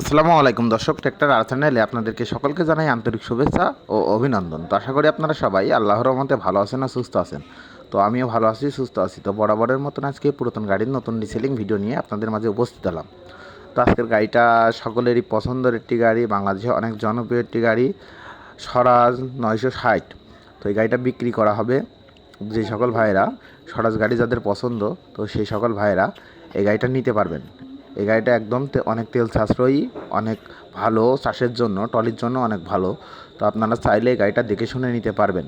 আসসালামু আলাইকুম দর্শক ট্র্যাক্টর আর আপনাদেরকে সকলকে জানাই আন্তরিক শুভেচ্ছা ও অভিনন্দন। তো আশা করি আপনারা সবাই আল্লাহর রহমতে ভালো আছেন আর সুস্থ আছেন। তো আমিও ভালো আছি, সুস্থ আছি। তো বরাবরের মতন আজকে পুরাতন গাড়ির নতুন রিসেলিং ভিডিও নিয়ে আপনাদের মাঝে উপস্থিত হলাম। তো আজকের গাড়িটা সকলেরই পছন্দের একটি গাড়ি বাংলাদেশে অনেক জনপ্রিয় একটি গাড়ি, স্বরাজ নয়শো ষাট। তো এই গাড়িটা বিক্রি করা হবে যে সকল ভাইয়েরা, স্বরাজ গাড়ি যাদের পছন্দ, তো সেই সকল ভাইয়েরা এই গাড়িটা নিতে পারবেন। এই গাড়িটা একদম অনেক তেল সাশ্রয়ী, অনেক ভালো চাষের জন্য, টলির জন্য অনেক ভালো। তো আপনারা চাইলে এই গাড়িটা দেখে শুনে নিতে পারবেন।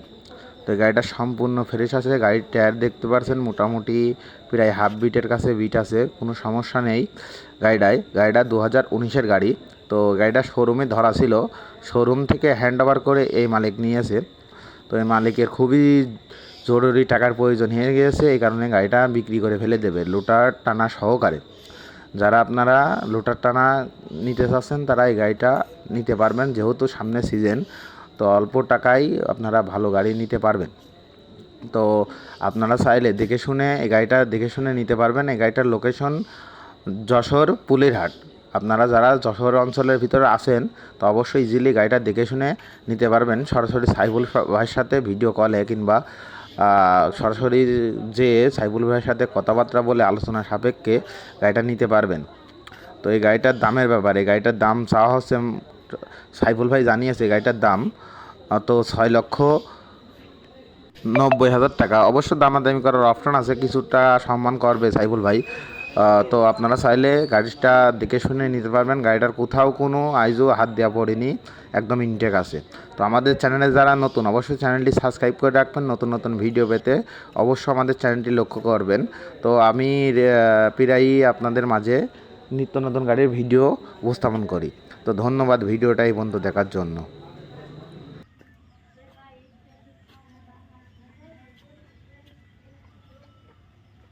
তো এই গাড়িটা সম্পূর্ণ ফ্রেশ আছে, গাড়ির টায়ার দেখতে পাচ্ছেন মোটামুটি প্রায় হাফ বিটের কাছে বিট আছে, কোনো সমস্যা নেই গাড়িটায়। গাড়িটা দু হাজার উনিশের গাড়ি, তো গাড়িটা শোরুমে ধরা ছিল। শোরুম থেকে হ্যান্ড ওভার করে এই মালিক নিয়েছে। তো এই মালিকের খুবই জরুরি টাকার প্রয়োজন হয়ে গিয়েছে, এই কারণে গাড়িটা বিক্রি করে ফেলে দেবে, লোটার টানা সহকারে। যারা আপনারা লোটার টানা নিতে চাচ্ছেন, তারা এই গাড়িটা নিতে পারবেন, যেহেতু সামনে সিজন তো অল্প টাকায় আপনারা ভালো গাড়ি নিতে পারবেন। তো আপনারা চাইলে দেখে শুনে এই গাড়িটা দেখে শুনে নিতে পারবেন, এই গাড়িটার লোকেশন যশোর পুলিরহাট। আপনারা যারা যশোর অঞ্চলের ভিতরে আছেন, তো অবশ্যই ইজিলি গাড়িটা দেখে শুনে নিতে পারবেন। সরাসরি সাইবুল ভাইয়ের সাথে ভিডিও কলে কিংবা সরাসরি যে সাইবুল ভাইয়ের সাথে কথাবার্তা বলে আলোচনা সাপেক্ষে গাড়িটা নিতে পারবেন। তো এই গাড়িটার দামের ব্যাপারে গাড়িটার দাম চাওয়া হচ্ছে, সাইফুল ভাই জানিয়েছে গাড়িটার দাম তো ছয় লক্ষ নব্বই হাজার টাকা। অবশ্য দামাদামি করার অপশন আছে, কিছুটা সম্মান করবে সাইফুল ভাই। তো আপনারা চাইলে গাড়িটা দেখে শুনে নিতে পারবেন। গাড়িটার কোথাও কোনো আইজও হাত দেওয়া পড়েনি, একদম ইনটেক আছে। তো আমাদের চ্যানেলে যারা নতুন, অবশ্যই চ্যানেলটি সাবস্ক্রাইব করে রাখবেন, নতুন নতুন ভিডিও পেতে অবশ্যই আমাদের চ্যানেলটি লক্ষ্য করবেন। তো আমি প্রায়ই আপনাদের মাঝে নিত্য নতুন গাড়ির ভিডিও উপস্থাপন করি। তো ধন্যবাদ ভিডিওটা এই পর্যন্ত দেখার জন্য।